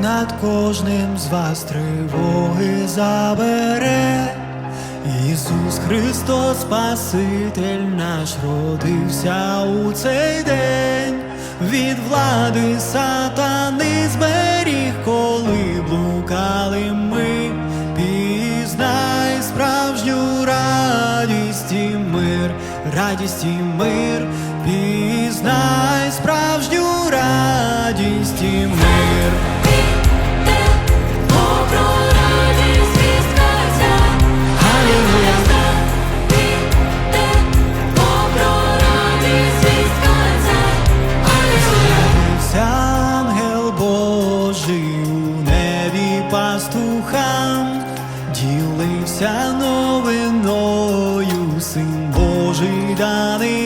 над кожним з вас тривоги забере. Ісус Христос, Спаситель наш родився у цей день, від влади сатани зберіг, коли блукали ми, пізнай справжню радість і мир, радість і мир, пізнай радість і мир. Ангел Божий у небі пастухам, ділився новиною, син Божий даний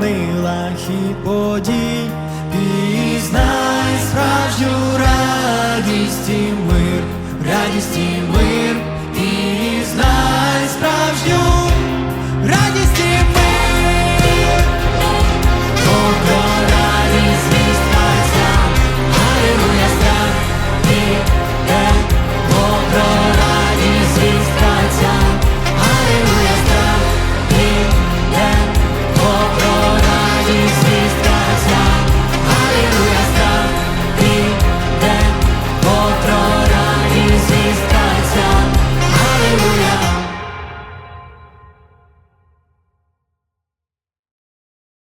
різдво і подій, пізнай справжню радість і мир, радість і мир.